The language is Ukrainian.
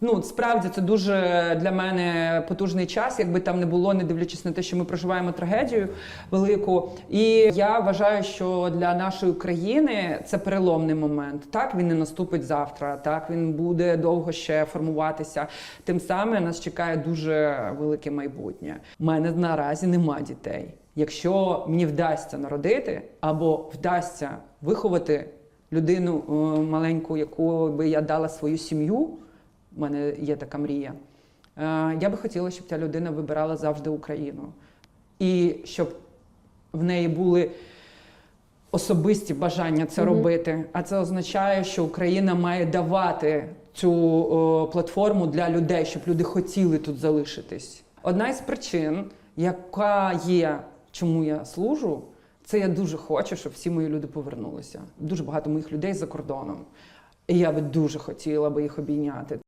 Ну, справді це дуже для мене потужний час, якби там не було, не дивлячись на те, що ми проживаємо трагедію велику. І я вважаю, що для нашої країни це переломний момент. Так він не наступить завтра, так він буде довго ще формуватися. Тим самим нас чекає дуже велике майбутнє. У мене наразі нема дітей. Якщо мені вдасться народити або вдасться виховати людину е, маленьку, яку би я дала свою сім'ю. У мене є така мрія. Е, Я би хотіла, щоб ця людина вибирала завжди Україну. І щоб в неї були особисті бажання це Мгм. робити. А це означає, що Україна має давати цю о, платформу для людей, щоб люди хотіли тут залишитись. Одна із причин, яка є, чому я служу, це я дуже хочу, щоб всі мої люди повернулися. Дуже багато моїх людей за кордоном. І я би дуже хотіла би їх обійняти.